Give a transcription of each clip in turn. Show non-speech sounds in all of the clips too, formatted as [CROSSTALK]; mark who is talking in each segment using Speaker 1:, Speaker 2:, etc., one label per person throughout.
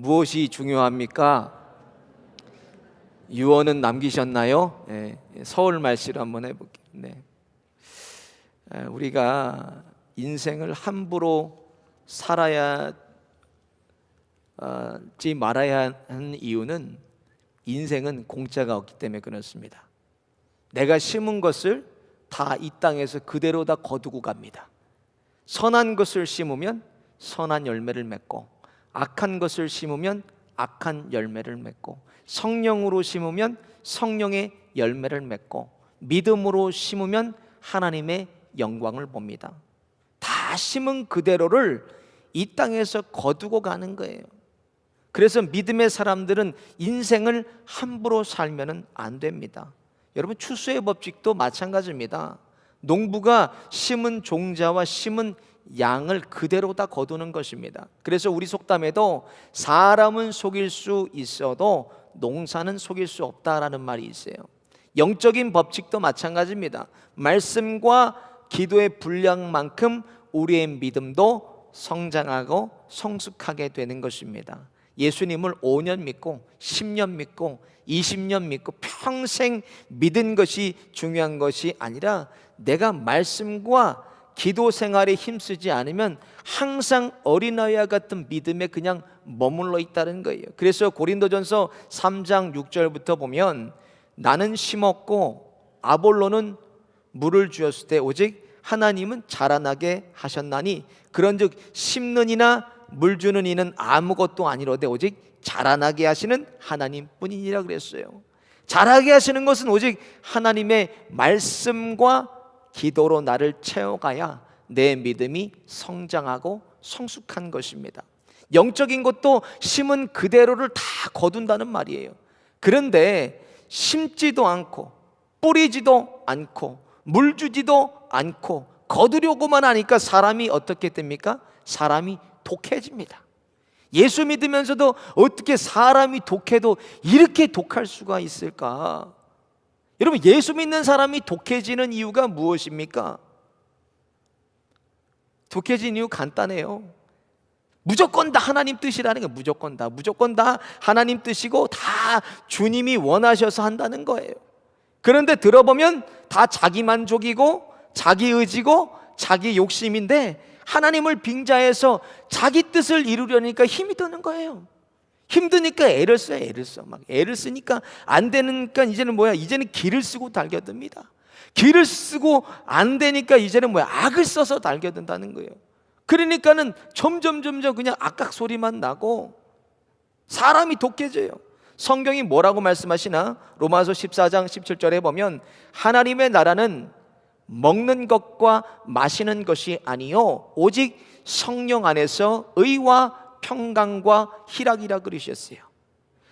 Speaker 1: 무엇이 중요합니까? 유언은 남기셨나요? 예, 서울 말씨로 한번 해볼게요. 네. 에, 우리가 인생을 함부로 살아야 지 말아야 하는 이유는 인생은 공짜가 없기 때문에 그렇습니다. 내가 심은 것을 다 이 땅에서 그대로 다 거두고 갑니다. 선한 것을 심으면 선한 열매를 맺고 악한 것을 심으면 악한 열매를 맺고 성령으로 심으면 성령의 열매를 맺고 믿음으로 심으면 하나님의 영광을 봅니다. 다 심은 그대로를 이 땅에서 거두고 가는 거예요. 그래서 믿음의 사람들은 인생을 함부로 살면은 안 됩니다. 여러분 추수의 법칙도 마찬가지입니다. 농부가 심은 종자와 심은 양을 그대로 다 거두는 것입니다. 그래서 우리 속담에도 사람은 속일 수 있어도 농사는 속일 수 없다라는 말이 있어요. 영적인 법칙도 마찬가지입니다. 말씀과 기도의 분량만큼 우리의 믿음도 성장하고 성숙하게 되는 것입니다. 예수님을 5년 믿고 10년 믿고 20년 믿고 평생 믿은 것이 중요한 것이 아니라 내가 말씀과 기도 생활에 힘쓰지 않으면 항상 어린아이와 같은 믿음에 그냥 머물러 있다는 거예요. 그래서 고린도전서 3장 6절부터 보면 나는 심었고 아볼로는 물을 주었을 때 오직 하나님은 자라나게 하셨나니 그런즉 심는 이나 물 주는 이는 아무것도 아니로되 오직 자라나게 하시는 하나님뿐이니라 그랬어요. 자라게 하시는 것은 오직 하나님의 말씀과 기도로 나를 채워가야 내 믿음이 성장하고 성숙한 것입니다. 영적인 것도 심은 그대로를 다 거둔다는 말이에요. 그런데 심지도 않고 뿌리지도 않고 물 주지도 않고 거두려고만 하니까 사람이 어떻게 됩니까? 사람이 독해집니다. 예수 믿으면서도 어떻게 사람이 독해도 이렇게 독할 수가 있을까? 여러분 예수 믿는 사람이 독해지는 이유가 무엇입니까? 독해진 이유 간단해요. 무조건 다 하나님 뜻이라는 게 무조건 다 무조건 다 하나님 뜻이고 다 주님이 원하셔서 한다는 거예요. 그런데 들어보면 다 자기 만족이고 자기 의지고 자기 욕심인데 하나님을 빙자해서 자기 뜻을 이루려니까 힘이 드는 거예요. 힘드니까 애를 써, 애를 써. 막 애를 쓰니까 안 되니까 이제는 뭐야? 이제는 길을 쓰고 달겨듭니다. 길을 쓰고 안 되니까 이제는 뭐야? 악을 써서 달겨든다는 거예요. 그러니까는 점점 점점 그냥 악각 소리만 나고 사람이 독해져요. 성경이 뭐라고 말씀하시나? 로마서 14장 17절에 보면 하나님의 나라는 먹는 것과 마시는 것이 아니요 오직 성령 안에서 의와 평강과 희락이라 그러셨어요.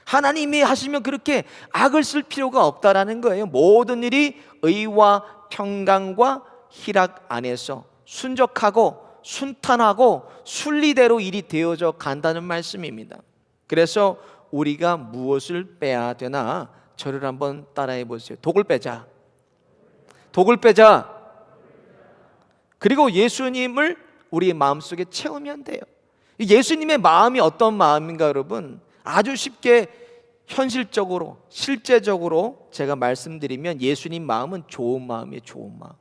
Speaker 1: 하나님이 하시면 그렇게 악을 쓸 필요가 없다라는 거예요. 모든 일이 의와 평강과 희락 안에서 순적하고 순탄하고 순리대로 일이 되어져 간다는 말씀입니다. 그래서 우리가 무엇을 빼야 되나 저를 한번 따라해 보세요. 독을 빼자. 독을 빼자. 그리고 예수님을 우리 마음속에 채우면 돼요. 예수님의 마음이 어떤 마음인가 여러분? 아주 쉽게 현실적으로 실제적으로 제가 말씀드리면 예수님 마음은 좋은 마음이에요. 좋은 마음.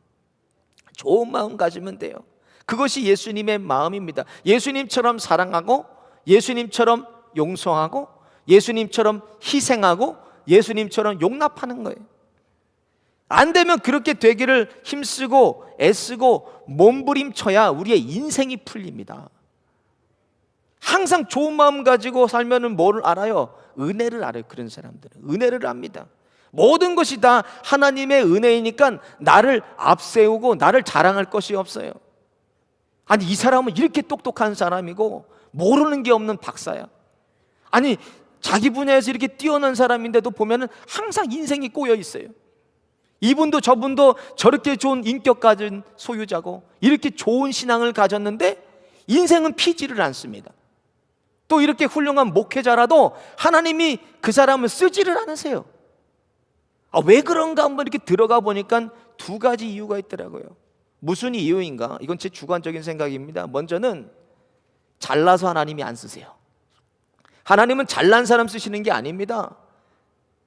Speaker 1: 좋은 마음 가지면 돼요. 그것이 예수님의 마음입니다. 예수님처럼 사랑하고 예수님처럼 용서하고 예수님처럼 희생하고 예수님처럼 용납하는 거예요. 안 되면 그렇게 되기를 힘쓰고 애쓰고 몸부림쳐야 우리의 인생이 풀립니다. 항상 좋은 마음 가지고 살면은 뭐를 알아요? 은혜를 알아요. 그런 사람들은 은혜를 압니다. 모든 것이 다 하나님의 은혜이니까 나를 앞세우고 나를 자랑할 것이 없어요. 아니 이 사람은 이렇게 똑똑한 사람이고 모르는 게 없는 박사야. 아니 자기 분야에서 이렇게 뛰어난 사람인데도 보면은 항상 인생이 꼬여 있어요. 이분도 저분도 저렇게 좋은 인격 가진 소유자고 이렇게 좋은 신앙을 가졌는데 인생은 피지를 않습니다. 또 이렇게 훌륭한 목회자라도 하나님이 그 사람을 쓰지를 않으세요. 아, 왜 그런가 한번 이렇게 들어가 보니까 두 가지 이유가 있더라고요. 무슨 이유인가? 이건 제 주관적인 생각입니다. 먼저는 잘나서 하나님이 안 쓰세요. 하나님은 잘난 사람 쓰시는 게 아닙니다.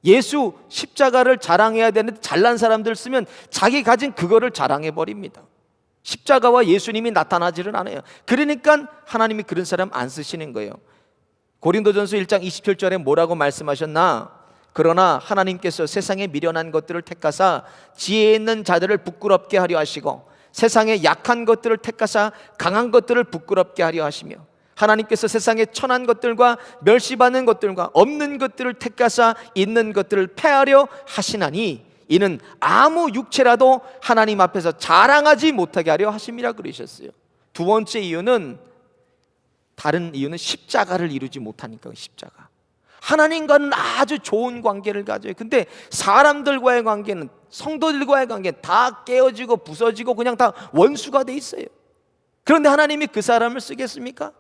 Speaker 1: 예수 십자가를 자랑해야 되는데 잘난 사람들 쓰면 자기 가진 그거를 자랑해 버립니다. 십자가와 예수님이 나타나지를 않아요. 그러니까 하나님이 그런 사람 안 쓰시는 거예요. 고린도전서 1장 27절에 뭐라고 말씀하셨나? 그러나 하나님께서 세상에 미련한 것들을 택하사 지혜 있는 자들을 부끄럽게 하려 하시고 세상에 약한 것들을 택하사 강한 것들을 부끄럽게 하려 하시며 하나님께서 세상에 천한 것들과 멸시받는 것들과 없는 것들을 택하사 있는 것들을 패하려 하시나니 이는 아무 육체라도 하나님 앞에서 자랑하지 못하게 하려 하심이라 그러셨어요. 두 번째 이유는 다른 이유는 십자가를 이루지 못하니까 십자가. 하나님과는 아주 좋은 관계를 가져요. 근데 사람들과의 관계는 성도들과의 관계는 다 깨어지고 부서지고 그냥 다 원수가 돼 있어요. 그런데 하나님이 그 사람을 쓰겠습니까?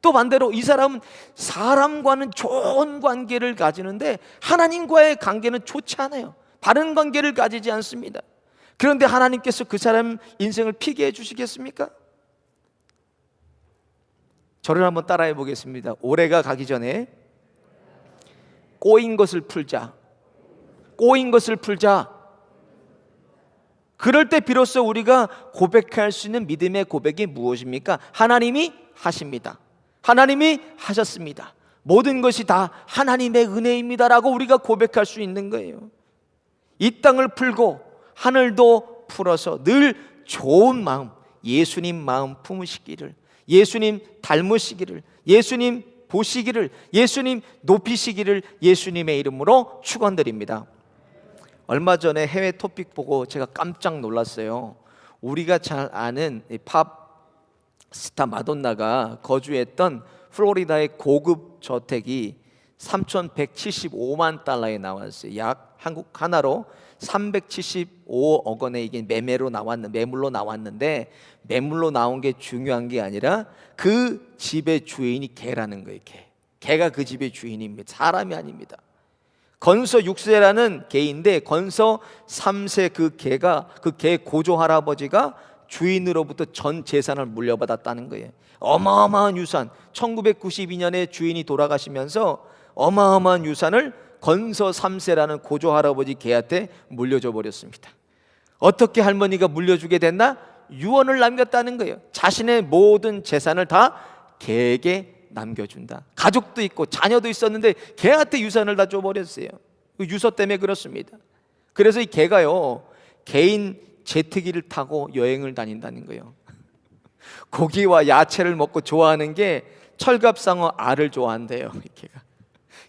Speaker 1: 또 반대로 이 사람은 사람과는 좋은 관계를 가지는데 하나님과의 관계는 좋지 않아요. 바른 관계를 가지지 않습니다. 그런데 하나님께서 그 사람 인생을 피게 해 주시겠습니까? 저를 한번 따라해 보겠습니다. 올해가 가기 전에 꼬인 것을 풀자. 꼬인 것을 풀자. 그럴 때 비로소 우리가 고백할 수 있는 믿음의 고백이 무엇입니까? 하나님이 하십니다. 하나님이 하셨습니다. 모든 것이 다 하나님의 은혜입니다라고 우리가 고백할 수 있는 거예요. 이 땅을 풀고 하늘도 풀어서 늘 좋은 마음, 예수님 마음 품으시기를, 예수님 닮으시기를, 예수님 보시기를, 예수님 높이시기를 예수님의 이름으로 축원드립니다. 얼마 전에 해외 토픽 보고 제가 깜짝 놀랐어요. 우리가 잘 아는 이팝 스타 마돈나가 거주했던 플로리다의 고급 저택이 3,175만 달러에 나왔어요. 약 한국 하나로 375억 원에 이게 매매로 나왔는 매물로 나왔는데 매물로 나온 게 중요한 게 아니라 그 집의 주인이 개라는 거예요. 개. 개가 그 집의 주인입니다. 사람이 아닙니다. 건서 6세라는 개인데 건서 3세 그 개가 그 개 고조 할아버지가 주인으로부터 전 재산을 물려받았다는 거예요. 어마어마한 유산. 1992년에 주인이 돌아가시면서 어마어마한 유산을 건서 3세라는 고조 할아버지 개한테 물려줘 버렸습니다. 어떻게 할머니가 물려주게 됐나? 유언을 남겼다는 거예요. 자신의 모든 재산을 다 개에게 남겨준다. 가족도 있고 자녀도 있었는데 개한테 유산을 다 줘버렸어요. 그 유서 때문에 그렇습니다. 그래서 이 개가요 개인 제트기를 타고 여행을 다닌다는 거예요. [LAUGHS] 고기와 야채를 먹고 좋아하는 게 철갑상어 알을 좋아한대요. 이 개가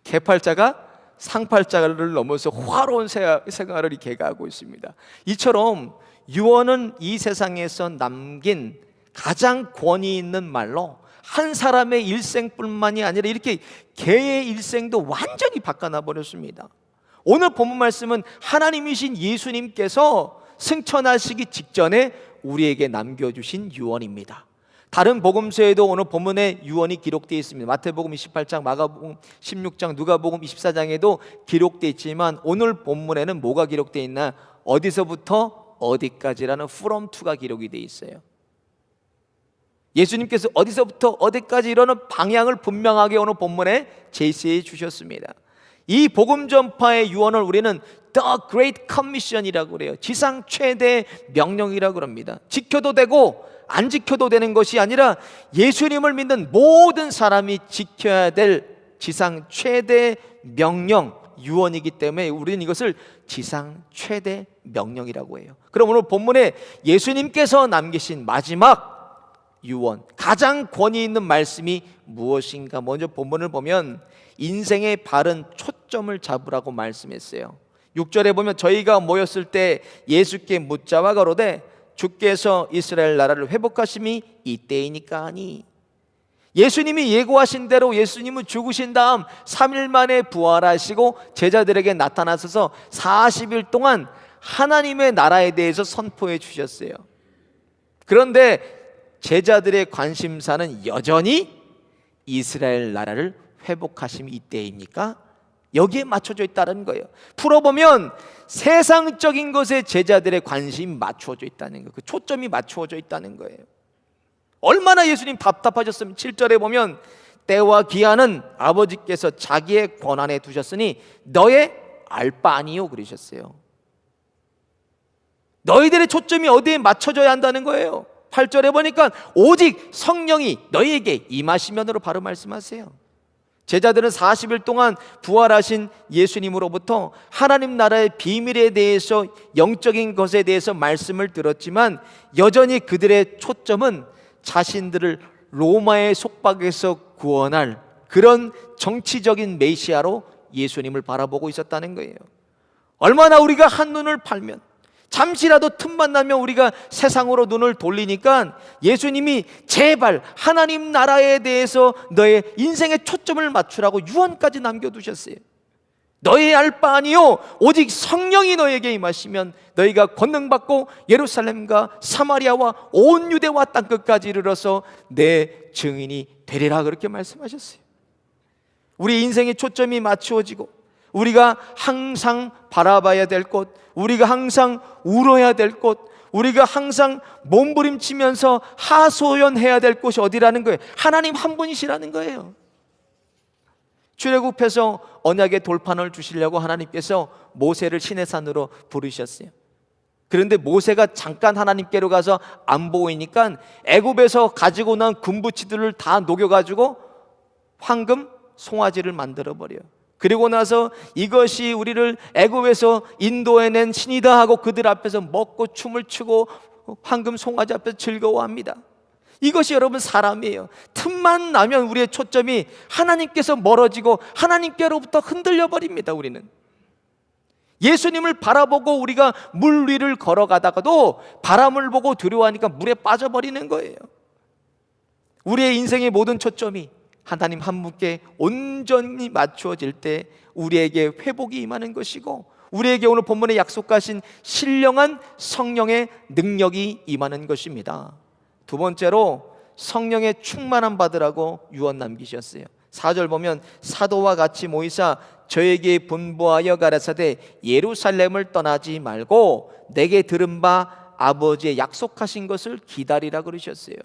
Speaker 1: 개팔자가 상팔자를 넘어서 화로운 세- 생활을 이 개가 하고 있습니다. 이처럼 유언은 이 세상에서 남긴 가장 권위 있는 말로 한 사람의 일생뿐만이 아니라 이렇게 개의 일생도 완전히 바꿔놔 버렸습니다. 오늘 본문 말씀은 하나님이신 예수님께서 승천하시기 직전에 우리에게 남겨주신 유언입니다. 다른 복음서에도 오늘 본문에 유언이 기록되어 있습니다. 마태복음 28장, 마가복음 16장, 누가복음 24장에도 기록되어 있지만 오늘 본문에는 뭐가 기록되어 있나? 어디서부터 어디까지라는 from to가 기록이 되어 있어요. 예수님께서 어디서부터 어디까지 이러는 방향을 분명하게 오늘 본문에 제시해 주셨습니다. 이 복음 전파의 유언을 우리는 The Great Commission이라고 그래요. 지상 최대 명령이라고 합니다. 지켜도 되고 안 지켜도 되는 것이 아니라 예수님을 믿는 모든 사람이 지켜야 될 지상 최대 명령 유언이기 때문에 우리는 이것을 지상 최대 명령이라고 해요. 그럼 오늘 본문에 예수님께서 남기신 마지막 유언 가장 권위 있는 말씀이 무엇인가 먼저 본문을 보면 인생의 바른 초점을 잡으라고 말씀했어요 6절에 보면 저희가 모였을 때 예수께 묻자와 가로되 주께서 이스라엘 나라를 회복하심이 이때이니까 하니 예수님이 예고하신 대로 예수님은 죽으신 다음 3일 만에 부활하시고 제자들에게 나타나셔서 40일 동안 하나님의 나라에 대해서 선포해 주셨어요 그런데 제자들의 관심사는 여전히 이스라엘 나라를 회복하심이 이때입니까? 여기에 맞춰져 있다는 거예요. 풀어보면 세상적인 것에 제자들의 관심이 맞추어져 있다는 거예요. 그 초점이 맞추어져 있다는 거예요. 얼마나 예수님 답답하셨으면 7절에 보면 때와 기한은 아버지께서 자기의 권한에 두셨으니 너의 알바 아니요 그러셨어요. 너희들의 초점이 어디에 맞춰져야 한다는 거예요. 8절에 보니까 오직 성령이 너희에게 임하시면으로 바로 말씀하세요. 제자들은 40일 동안 부활하신 예수님으로부터 하나님 나라의 비밀에 대해서 영적인 것에 대해서 말씀을 들었지만 여전히 그들의 초점은 자신들을 로마의 속박에서 구원할 그런 정치적인 메시아로 예수님을 바라보고 있었다는 거예요. 얼마나 우리가 한눈을 팔면 잠시라도 틈만 나면 우리가 세상으로 눈을 돌리니까 예수님이 제발 하나님 나라에 대해서 너의 인생의 초점을 맞추라고 유언까지 남겨두셨어요. 너의 알바 아니요 오직 성령이 너에게 임하시면 너희가 권능 받고 예루살렘과 사마리아와 온 유대와 땅 끝까지 이르러서 내 증인이 되리라 그렇게 말씀하셨어요. 우리 인생의 초점이 맞추어지고 우리가 항상 바라봐야 될 곳, 우리가 항상 울어야 될 곳, 우리가 항상 몸부림치면서 하소연해야 될 곳이 어디라는 거예요? 하나님 한 분이시라는 거예요. 출애굽해서 언약의 돌판을 주시려고 하나님께서 모세를 시내산으로 부르셨어요. 그런데 모세가 잠깐 하나님께로 가서 안 보이니까 애굽에서 가지고 난 군부치들을 다 녹여 가지고 황금 송아지를 만들어 버려요. 그리고 나서 이것이 우리를 애굽에서 인도해낸 신이다 하고 그들 앞에서 먹고 춤을 추고 황금 송아지 앞에서 즐거워합니다. 이것이 여러분 사람이에요. 틈만 나면 우리의 초점이 하나님께서 멀어지고 하나님께로부터 흔들려 버립니다. 우리는 예수님을 바라보고 우리가 물 위를 걸어가다가도 바람을 보고 두려워하니까 물에 빠져버리는 거예요. 우리의 인생의 모든 초점이 하나님 한 분께 온전히 맞추어질 때 우리에게 회복이 임하는 것이고 우리에게 오늘 본문에 약속하신 신령한 성령의 능력이 임하는 것입니다. 두 번째로 성령의 충만함 받으라고 유언 남기셨어요. 4절 보면 사도와 같이 모이사 저에게 분부하여 가라사대 예루살렘을 떠나지 말고 내게 들은 바 아버지의 약속하신 것을 기다리라 그러셨어요.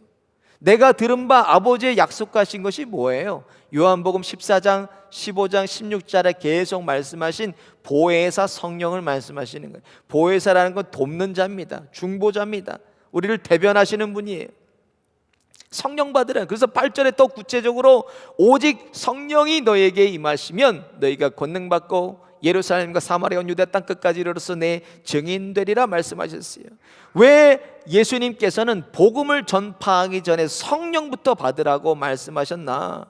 Speaker 1: 내가 들은 바 아버지의 약속하신 것이 뭐예요? 요한복음 14장, 15장, 16절에 계속 말씀하신 보혜사 성령을 말씀하시는 거예요. 보혜사라는 건 돕는 자입니다. 중보자입니다. 우리를 대변하시는 분이에요. 성령 받으라. 그래서 8절에 또 구체적으로 오직 성령이 너에게 임하시면 너희가 권능 받고 예루살렘과 사마리아 유대 땅 끝까지 이르러서 내 증인 되리라 말씀하셨어요. 왜 예수님께서는 복음을 전파하기 전에 성령부터 받으라고 말씀하셨나?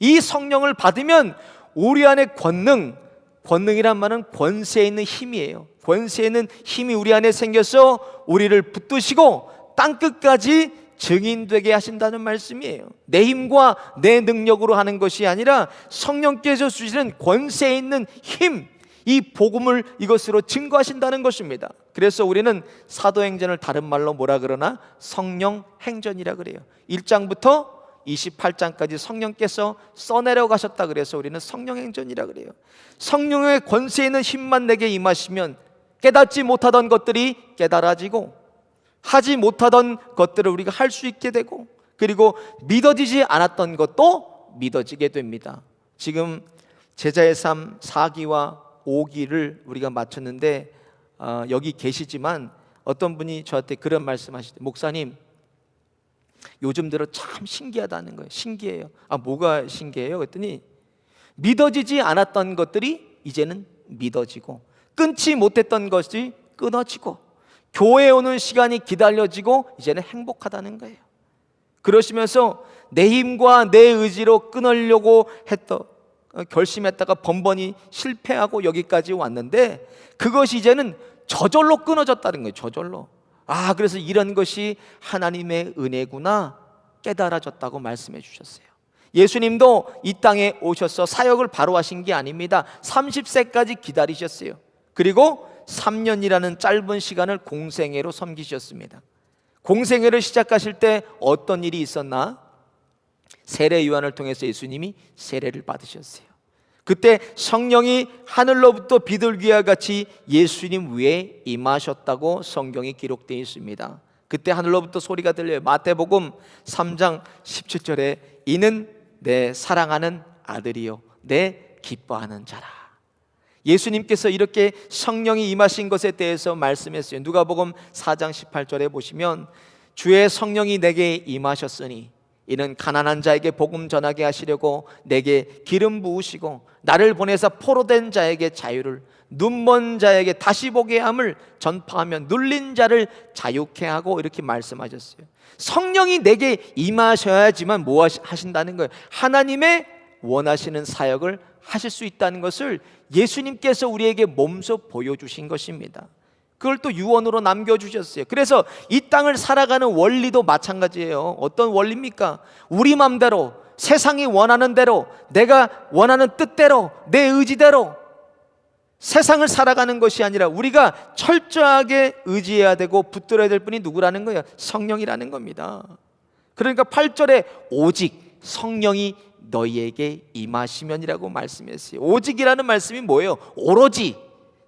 Speaker 1: 이 성령을 받으면 우리 안에 권능, 권능이란 말은 권세 있는 힘이에요. 권세 있는 힘이 우리 안에 생겨서 우리를 붙드시고 땅 끝까지 증인되게 하신다는 말씀이에요. 내 힘과 내 능력으로 하는 것이 아니라 성령께서 주시는 권세 있는 힘, 이 복음을 이것으로 증거하신다는 것입니다. 그래서 우리는 사도행전을 다른 말로 뭐라 그러나 성령 행전이라 그래요. 1장부터 28장까지 성령께서 써내려 가셨다 그래서 우리는 성령 행전이라 그래요. 성령의 권세 있는 힘만 내게 임하시면 깨닫지 못하던 것들이 깨달아지고 하지 못하던 것들을 우리가 할 수 있게 되고 그리고 믿어지지 않았던 것도 믿어지게 됩니다. 지금 제자의 삶 4기와 5기를 우리가 마쳤는데 어, 여기 계시지만 어떤 분이 저한테 그런 말씀하시대 목사님 요즘 들어 참 신기하다는 거예요. 신기해요. 아 뭐가 신기해요? 그랬더니 믿어지지 않았던 것들이 이제는 믿어지고 끊지 못했던 것이 끊어지고 교회에 오는 시간이 기다려지고 이제는 행복하다는 거예요. 그러시면서 내 힘과 내 의지로 끊으려고 했던 어, 결심했다가 번번이 실패하고 여기까지 왔는데 그것이 이제는 저절로 끊어졌다는 거예요. 저절로. 아, 그래서 이런 것이 하나님의 은혜구나 깨달아졌다고 말씀해 주셨어요. 예수님도 이 땅에 오셔서 사역을 바로 하신 게 아닙니다. 30세까지 기다리셨어요. 그리고 3년이라는 짧은 시간을 공생애로 섬기셨습니다. 공생애를 시작하실 때 어떤 일이 있었나? 세례 요한을 통해서 예수님이 세례를 받으셨어요. 그때 성령이 하늘로부터 비둘기와 같이 예수님 위에 임하셨다고 성경이 기록되어 있습니다. 그때 하늘로부터 소리가 들려요. 마태복음 3장 17절에 이는 내 사랑하는 아들이요 내 기뻐하는 자라. 예수님께서 이렇게 성령이 임하신 것에 대해서 말씀했어요. 누가복음 4장 18절에 보시면 주의 성령이 내게 임하셨으니 이는 가난한 자에게 복음 전하게 하시려고 내게 기름 부으시고 나를 보내사 포로된 자에게 자유를 눈먼 자에게 다시 보게 함을 전파하며 눌린 자를 자유케 하고 이렇게 말씀하셨어요. 성령이 내게 임하셔야지만 뭐 하신다는 거예요. 하나님의 원하시는 사역을 하실 수 있다는 것을 예수님께서 우리에게 몸소 보여주신 것입니다. 그걸 또 유언으로 남겨주셨어요. 그래서 이 땅을 살아가는 원리도 마찬가지예요. 어떤 원리입니까? 우리 맘대로 세상이 원하는 대로 내가 원하는 뜻대로 내 의지대로 세상을 살아가는 것이 아니라 우리가 철저하게 의지해야 되고 붙들어야 될 분이 누구라는 거예요? 성령이라는 겁니다. 그러니까 8절에 오직 성령이 너희에게 임하시면이라고 말씀했어요. 오직이라는 말씀이 뭐예요? 오로지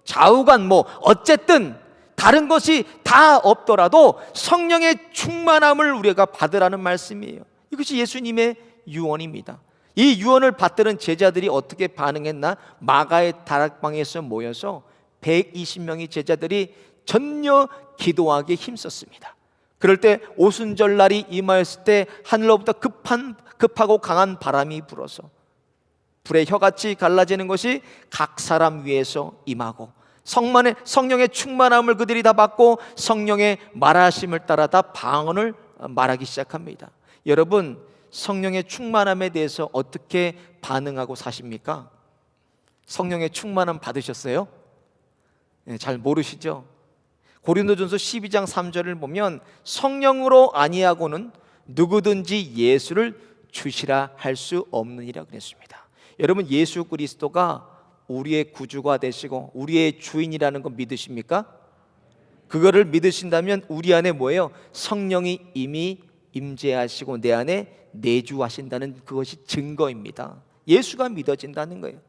Speaker 1: 좌우간 뭐 어쨌든 다른 것이 다 없더라도 성령의 충만함을 우리가 받으라는 말씀이에요. 이것이 예수님의 유언입니다. 이 유언을 받들은 제자들이 어떻게 반응했나? 마가의 다락방에서 모여서 120명의 제자들이 전혀 기도하기에 힘썼습니다. 그럴 때 오순절 날이 임하였을 때 하늘로부터 급한 급하고 강한 바람이 불어서 불의 혀같이 갈라지는 것이 각 사람 위에서 임하고 성만의 성령의 충만함을 그들이 다 받고 성령의 말하심을 따라 다 방언을 말하기 시작합니다. 여러분 성령의 충만함에 대해서 어떻게 반응하고 사십니까? 성령의 충만함 받으셨어요? 네, 잘 모르시죠? 고린도전서 12장 3절을 보면 성령으로 아니하고는 누구든지 예수를 주시라 할 수 없느니라 그랬습니다. 여러분 예수 그리스도가 우리의 구주가 되시고 우리의 주인이라는 거 믿으십니까? 그거를 믿으신다면 우리 안에 뭐예요? 성령이 이미 임재하시고 내 안에 내주하신다는 그것이 증거입니다. 예수가 믿어진다는 거예요.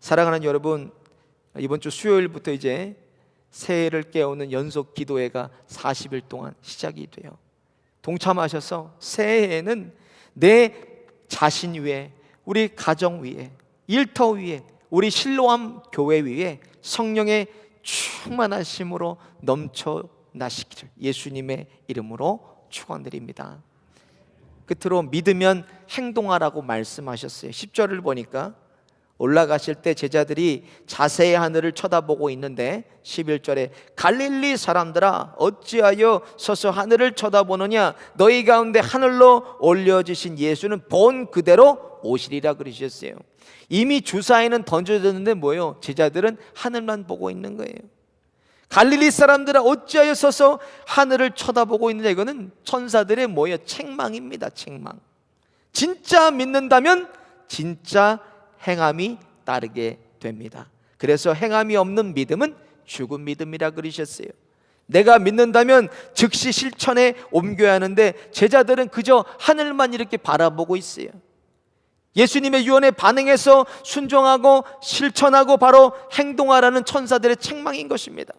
Speaker 1: 사랑하는 여러분, 이번 주 수요일부터 이제 새해를 깨우는 연속 기도회가 40일 동안 시작이 돼요. 동참하셔서 새해에는 내 자신 위에, 우리 가정 위에, 일터 위에, 우리 실로암 교회 위에 성령의 충만하심으로 넘쳐나시기를 예수님의 이름으로 축원드립니다. 끝으로 믿으면 행동하라고 말씀하셨어요. 10절을 보니까 올라가실 때 제자들이 자세히 하늘을 쳐다보고 있는데 11절에 갈릴리 사람들아 어찌하여 서서 하늘을 쳐다보느냐 너희 가운데 하늘로 올려지신 예수는 본 그대로 오시리라 그러셨어요. 이미 주사에는 던져졌는데 뭐예요? 제자들은 하늘만 보고 있는 거예요. 갈릴리 사람들아 어찌하여 서서 하늘을 쳐다보고 있느냐 이거는 천사들의 뭐예요? 책망입니다. 책망. 진짜 믿는다면 진짜 행함이 따르게 됩니다. 그래서 행함이 없는 믿음은 죽은 믿음이라 그러셨어요. 내가 믿는다면 즉시 실천에 옮겨야 하는데 제자들은 그저 하늘만 이렇게 바라보고 있어요. 예수님의 유언에 반응해서 순종하고 실천하고 바로 행동하라는 천사들의 책망인 것입니다.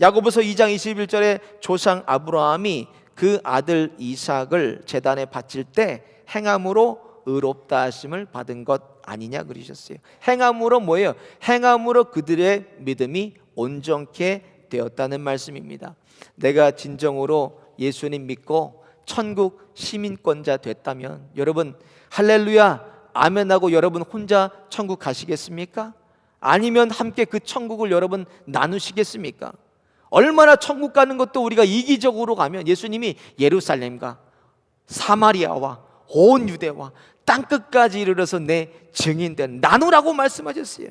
Speaker 1: 야고보서 2장 21절에 조상 아브라함이 그 아들 이삭을 제단에 바칠 때 행함으로 의롭다 하심을 받은 것 아니냐 그러셨어요. 행함으로 뭐예요? 행함으로 그들의 믿음이 온전케 되었다는 말씀입니다. 내가 진정으로 예수님 믿고 천국 시민권자 됐다면 여러분 할렐루야 아멘하고 여러분 혼자 천국 가시겠습니까? 아니면 함께 그 천국을 여러분 나누시겠습니까? 얼마나 천국 가는 것도 우리가 이기적으로 가면 예수님이 예루살렘과 사마리아와 온 유대와 땅 끝까지 이르러서 내 증인된 나누라고 말씀하셨어요.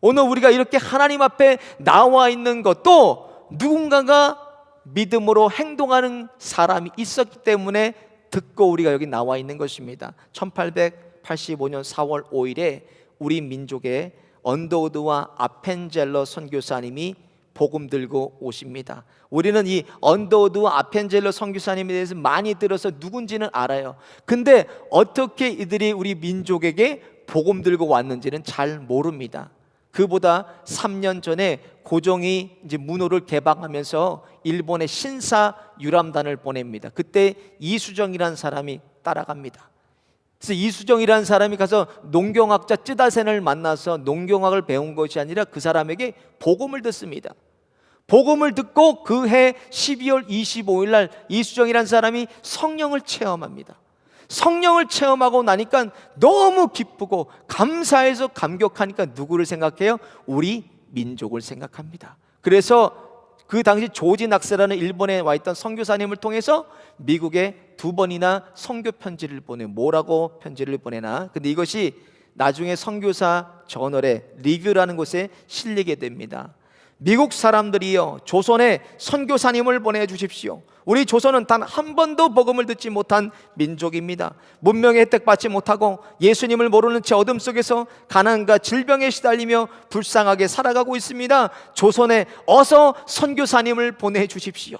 Speaker 1: 오늘 우리가 이렇게 하나님 앞에 나와 있는 것도 누군가가 믿음으로 행동하는 사람이 있었기 때문에 듣고 우리가 여기 나와 있는 것입니다. 1885년 4월 5일에 우리 민족의 언더우드와 아펜젤러 선교사님이 복음 들고 오십니다. 우리는 이 언더우드와 아펜젤러 선교사님에 대해서 많이 들어서 누군지는 알아요. 근데 어떻게 이들이 우리 민족에게 복음 들고 왔는지는 잘 모릅니다. 그보다 3년 전에 고종이 이제 문호를 개방하면서 일본의 신사 유람단을 보냅니다. 그때 이수정이라는 사람이 따라갑니다. 그래서 이수정이라는 사람이 가서 농경학자 쯔다센을 만나서 농경학을 배운 것이 아니라 그 사람에게 복음을 듣습니다. 복음을 듣고 그 해 12월 25일 날 이수정이라는 사람이 성령을 체험합니다. 성령을 체험하고 나니까 너무 기쁘고 감사해서 감격하니까 누구를 생각해요? 우리 민족을 생각합니다. 그래서 그 당시 조지 낙세라는 일본에 와 있던 선교사님을 통해서 미국에 두 번이나 선교 편지를 보내 뭐라고 편지를 보내나 근데 이것이 나중에 선교사 저널에 리그라는 곳에 실리게 됩니다. 미국 사람들이여 조선에 선교사님을 보내 주십시오. 우리 조선은 단 한 번도 복음을 듣지 못한 민족입니다. 문명의 혜택 받지 못하고 예수님을 모르는 채 어둠 속에서 가난과 질병에 시달리며 불쌍하게 살아가고 있습니다. 조선에 어서 선교사님을 보내 주십시오.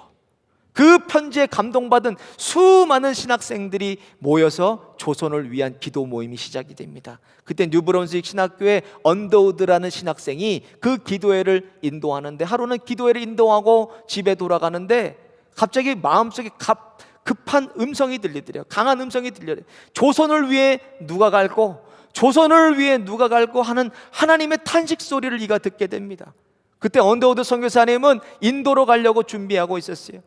Speaker 1: 그 편지에 감동받은 수많은 신학생들이 모여서 조선을 위한 기도 모임이 시작이 됩니다. 그때 뉴브런스윅 신학교의 언더우드라는 신학생이 그 기도회를 인도하는데 하루는 기도회를 인도하고 집에 돌아가는데 갑자기 마음속에 갑, 급한 음성이 들리더래요. 강한 음성이 들려요. 조선을 위해 누가 갈고 조선을 위해 누가 갈고 하는 하나님의 탄식 소리를 이가 듣게 됩니다. 그때 언더우드 선교사님은 인도로 가려고 준비하고 있었어요.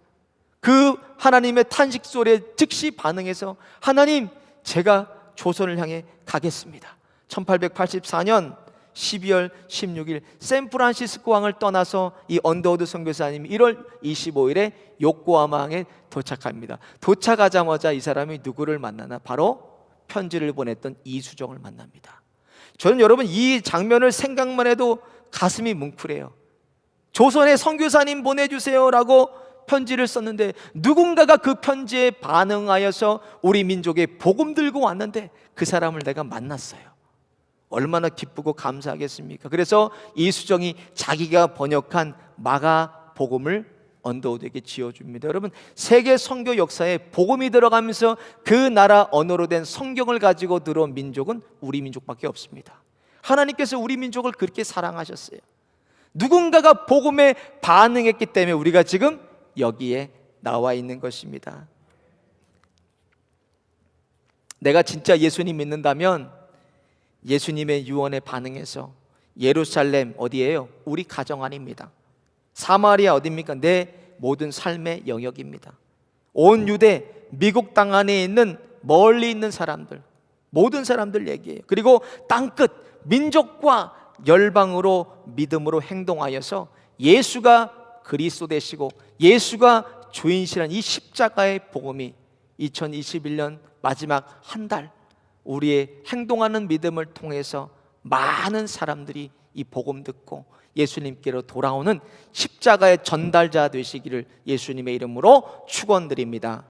Speaker 1: 그 하나님의 탄식 소리에 즉시 반응해서 하나님 제가 조선을 향해 가겠습니다. 1884년 12월 16일 샌프란시스코 항을 떠나서 이 언더우드 선교사님이 1월 25일에 요코하마 항에 도착합니다. 도착하자마자 이 사람이 누구를 만나나 바로 편지를 보냈던 이수정을 만납니다. 저는 여러분 이 장면을 생각만 해도 가슴이 뭉클해요. 조선에 선교사님 보내주세요라고 편지를 썼는데 누군가가 그 편지에 반응하여서 우리 민족에 복음 들고 왔는데 그 사람을 내가 만났어요. 얼마나 기쁘고 감사하겠습니까? 그래서 이수정이 자기가 번역한 마가 복음을 언더우드에게 지어줍니다. 여러분 세계 선교 역사에 복음이 들어가면서 그 나라 언어로 된 성경을 가지고 들어온 민족은 우리 민족밖에 없습니다. 하나님께서 우리 민족을 그렇게 사랑하셨어요. 누군가가 복음에 반응했기 때문에 우리가 지금 여기에 나와 있는 것입니다. 내가 진짜 예수님 믿는다면 예수님의 유언에 반응해서 예루살렘 어디예요? 우리 가정 안입니다. 사마리아 어디입니까? 내 모든 삶의 영역입니다. 온 유대 미국 땅 안에 있는 멀리 있는 사람들 모든 사람들 얘기해요. 그리고 땅끝 민족과 열방으로 믿음으로 행동하여서 예수가 그리스도 되시고 예수가 주인이시라는 이 십자가의 복음이 2021년 마지막 한 달 우리의 행동하는 믿음을 통해서 많은 사람들이 이 복음 듣고 예수님께로 돌아오는 십자가의 전달자 되시기를 예수님의 이름으로 축원드립니다.